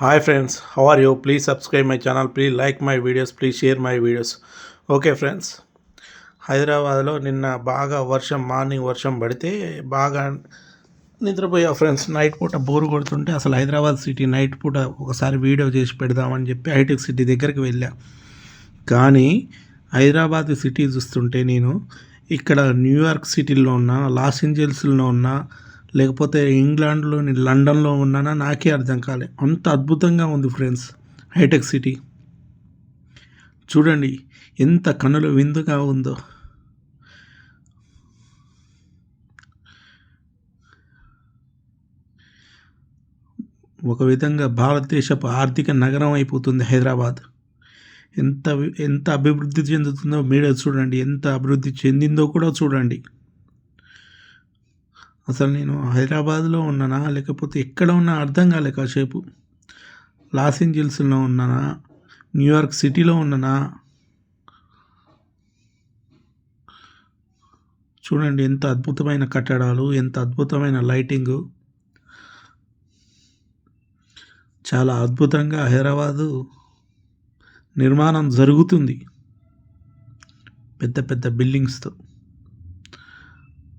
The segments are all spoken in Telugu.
Hi friends how are you please subscribe my channel please like my videos please share my videos okay friends హైదరాబాద్లో నిన్న బాగా వర్షం మార్నింగ్ వర్షం పడితే బాగా నిద్రపోయా ఫ్రెండ్స్ నైట్ పూట బోరు కొడుతుంటే అసలు హైదరాబాద్ సిటీ నైట్ పూట ఒకసారి వీడియో చేసి పెడదామని చెప్పి హైటెక్ సిటీ దగ్గరికి వెళ్ళా. కానీ హైదరాబాద్ సిటీ చూస్తుంటే నేను ఇక్కడ న్యూయార్క్ సిటీలో ఉన్న లాస్ ఏంజల్స్లో ఉన్నా లేకపోతే ఇంగ్లాండ్లోని లండన్లో ఉన్నానా? నాకే అర్థం కాలే. అంత అద్భుతంగా ఉంది ఫ్రెండ్స్ హైటెక్ సిటీ. చూడండి ఎంత కనుల విందుగా ఉందో. ఒక విధంగా భారతదేశపు ఆర్థిక నగరం అయిపోతుంది హైదరాబాద్. ఎంత ఎంత అభివృద్ధి చెందుతుందో మీరే చూడండి ఎంత అభివృద్ధి చెందిందో కూడా చూడండి. అసలు నేను హైదరాబాద్లో ఉన్నానా? లేకపోతే ఎక్కడ ఉన్నా అర్థం కాలే కాసేపు. లాస్ ఏంజల్స్లో ఉన్నానా? న్యూయార్క్ సిటీలో ఉన్నానా? చూడండి ఎంత అద్భుతమైన కట్టడాలు ఎంత అద్భుతమైన లైటింగు. చాలా అద్భుతంగా హైదరాబాదు నిర్మాణం జరుగుతుంది. పెద్ద పెద్ద బిల్డింగ్స్తో.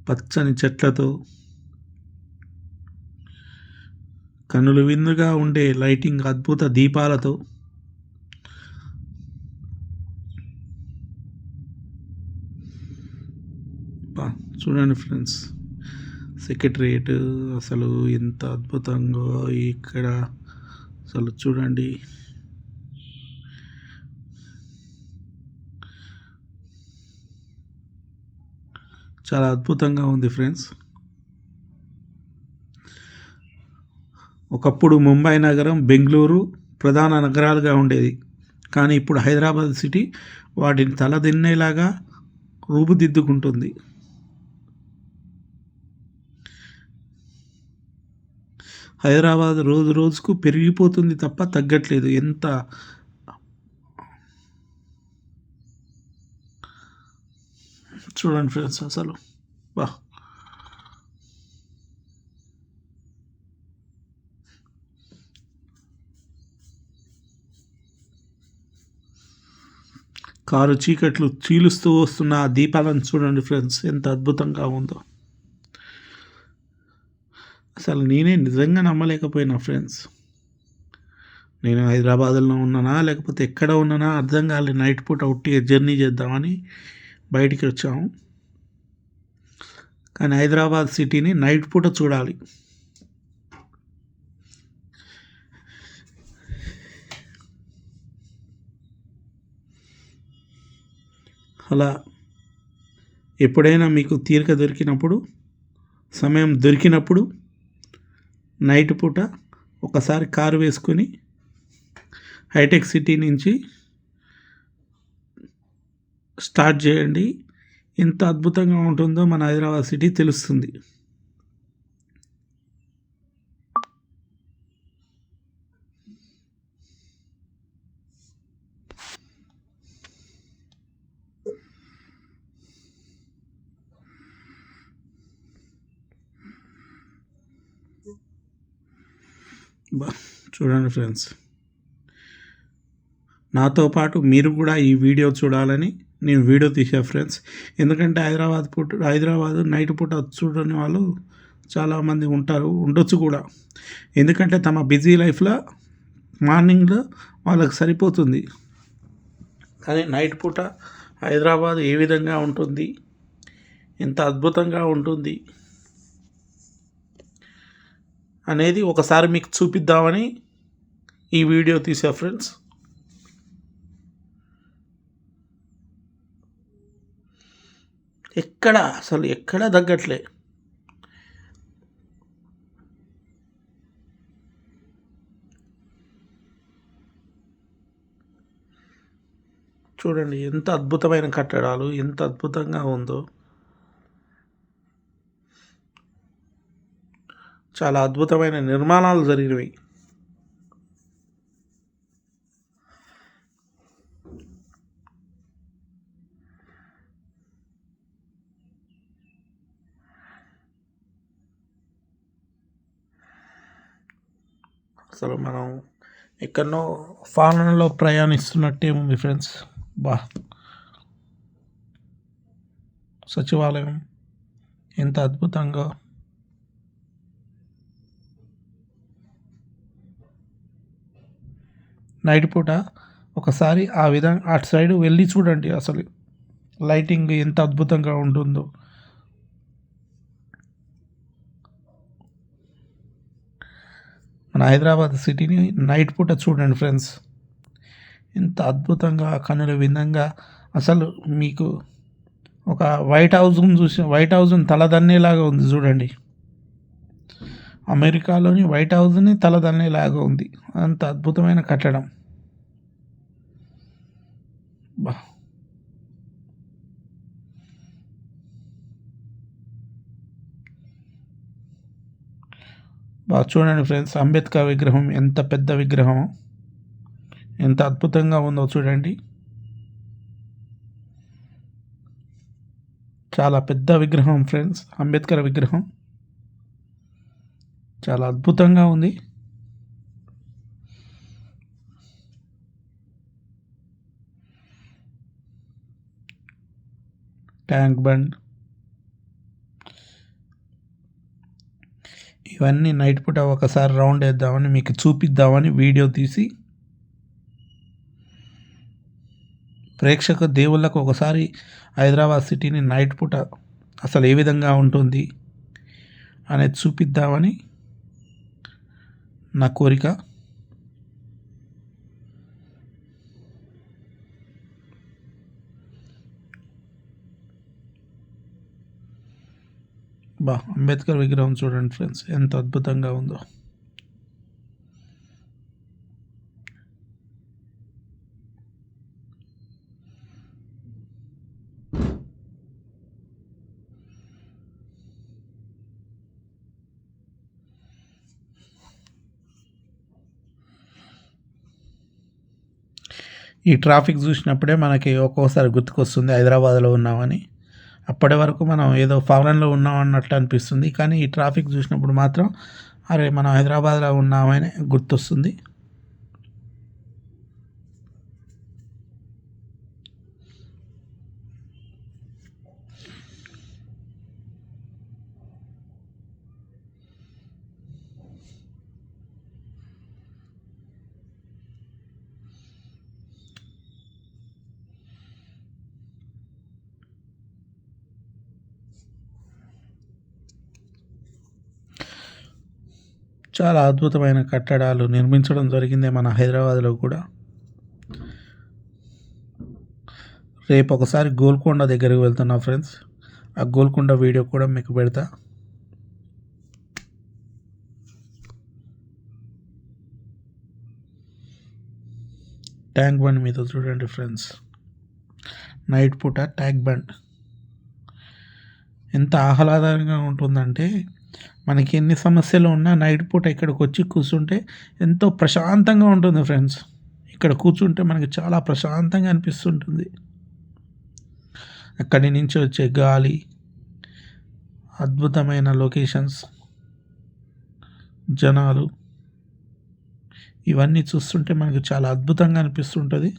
పచ్చని చెట్లతో. కన్నులు విందుగా ఉండే లైటింగ్ అద్భుత దీపాలతో చూడండి ఫ్రెండ్స్. సెక్రటరియట్ అసలు ఎంత అద్భుతంగా ఇక్కడ అసలు చూడండి. చాలా అద్భుతంగా ఉంది ఫ్రెండ్స్. ఒకప్పుడు ముంబై నగరం బెంగళూరు ప్రధాన నగరాలుగా ఉండేది. కానీ ఇప్పుడు హైదరాబాద్ సిటీ వాటిని తలదిన్నేలాగా రూపుదిద్దుకుంటుంది. హైదరాబాద్ రోజు రోజుకు పెరిగిపోతుంది తప్ప తగ్గట్లేదు. ఎంత చూడండి ఫ్రెండ్స్ అసలు. వా కారు చీకట్లు చీలుస్తూ వస్తున్న ఆ దీపాలను చూడండి ఫ్రెండ్స్ ఎంత అద్భుతంగా ఉందో. అసలు నేనే నిజంగా నమ్మలేకపోయినా ఫ్రెండ్స్. నేను హైదరాబాద్లో ఉన్నానా లేకపోతే ఎక్కడ ఉన్నానా అర్థం కాలే నైట్ పూట ఉట్టి జర్నీ చేద్దామని బయటికి వచ్చాము. కానీ హైదరాబాద్ సిటీని నైట్ పూట చూడాలి. అలా ఎప్పుడైనా మీకు తీరిక దొరికినప్పుడు సమయం దొరికినప్పుడు నైట్ పూట ఒకసారి కారు వేసుకొని హైటెక్ సిటీ నుంచి స్టార్ట్ చేయండి. ఎంత అద్భుతంగా ఉంటుందో మన హైదరాబాద్ సిటీ తెలుస్తుంది. చూడండి ఫ్రెండ్స్. నాతో పాటు మీరు కూడా ఈ వీడియో చూడాలని నేను వీడియో తీసా ఫ్రెండ్స్. ఎందుకంటే హైదరాబాద్ పూట హైదరాబాద్ నైట్ పూట చూడని వాళ్ళు చాలామంది ఉంటారు ఉండొచ్చు కూడా. ఎందుకంటే తమ బిజీ లైఫ్లో మార్నింగ్లో వాళ్ళకి సరిపోతుంది. కానీ నైట్ పూట హైదరాబాద్ ఏ విధంగా ఉంటుంది? ఎంత అద్భుతంగా ఉంటుంది? అనేది ఒకసారి మీకు చూపిద్దామని ఈ వీడియో తీసా ఫ్రెండ్స్. ఎక్కడ అసలు ఎక్కడ తగ్గట్లే. చూడండి ఎంత అద్భుతమైన కట్టడాలు ఎంత అద్భుతంగా ఉందో. చాలా అద్భుతమైన నిర్మాణాలు జరిగినవి. అసలు మనం ఎక్కడో ఫారెన్లో ప్రయాణిస్తున్నట్టే ఉంది ఫ్రెండ్స్? బా. సచివాలయం ఎంత అద్భుతంగా నైట్ పూట ఒకసారి ఆ విధంగా అటు సైడ్ వెళ్ళి చూడండి అసలు. లైటింగ్ ఎంత అద్భుతంగా ఉంటుందో. మన హైదరాబాద్ సిటీని నైట్ పూట చూడండి ఫ్రెండ్స్. ఎంత అద్భుతంగా కనుల విధంగా అసలు మీకు ఒక వైట్ హౌస్ని చూసి వైట్ హౌస్ని తలదన్నేలాగా ఉంది చూడండి. అమెరికాలోని వైట్ హౌస్ని తలదన్నేలాగా ఉంది. అంత అద్భుతమైన కట్టడం. బా. బాగా చూడండి ఫ్రెండ్స్ అంబేద్కర్ విగ్రహం ఎంత పెద్ద విగ్రహం ఎంత అద్భుతంగా ఉందో చూడండి. చాలా పెద్ద విగ్రహం ఫ్రెండ్స్ అంబేద్కర్ విగ్రహం. చాలా అద్భుతంగా ఉంది. ట్యాంక్ బండ్. ఇవన్నీ నైట్ పూట ఒకసారి రౌండ్ వేద్దామని మీకు చూపిద్దామని వీడియో తీసి ప్రేక్షక దేవుళ్ళకు ఒకసారి హైదరాబాద్ సిటీని నైట్ పూట అసలు ఏ విధంగా ఉంటుంది అనేది చూపిద్దామని నా కోరిక? బా అంబేద్కర్ విగ్రహం చూడండి ఫ్రెండ్స్ ఎంత అద్భుతంగా ఉందో. ఈ ట్రాఫిక్ చూసినప్పుడే మనకి ఒక్కోసారి గుర్తుకొస్తుంది హైదరాబాద్లో ఉన్నామని. అప్పటి వరకు మనం ఏదో ఫారెన్లో ఉన్నాం అన్నట్లు అనిపిస్తుంది. కానీ ఈ ట్రాఫిక్ చూసినప్పుడు మాత్రం అరే మనం హైదరాబాద్లో ఉన్నామని గుర్తొస్తుంది. చాలా అద్భుతమైన కట్టడాలు నిర్మించడం జరిగింది మన హైదరాబాద్లో కూడా. రేపు ఒకసారి గోల్కొండ దగ్గరికి వెళ్తున్నా ఫ్రెండ్స్. ఆ గోల్కొండ వీడియో కూడా మీకు పెడతా. ట్యాంక్ బండ్ మీతో చూడండి ఫ్రెండ్స్. నైట్ పూట ట్యాంక్ బండ్. ఎంత ఆహ్లాదకరంగా ఉంటుందంటే మనకి ఎన్ని సమస్యలు ఉన్నా నైట్ పూట ఇక్కడికి వచ్చి కూర్చుంటే ఎంతో ప్రశాంతంగా ఉంటుంది ఫ్రెండ్స్. ఇక్కడ కూర్చుంటే మనకి చాలా ప్రశాంతంగా అనిపిస్తుంటుంది. అక్కడి నుంచి వచ్చే గాలి అద్భుతమైన లొకేషన్స్ జనాలు ఇవన్నీ చూస్తుంటే మనకు చాలా అద్భుతంగా అనిపిస్తుంటుంది.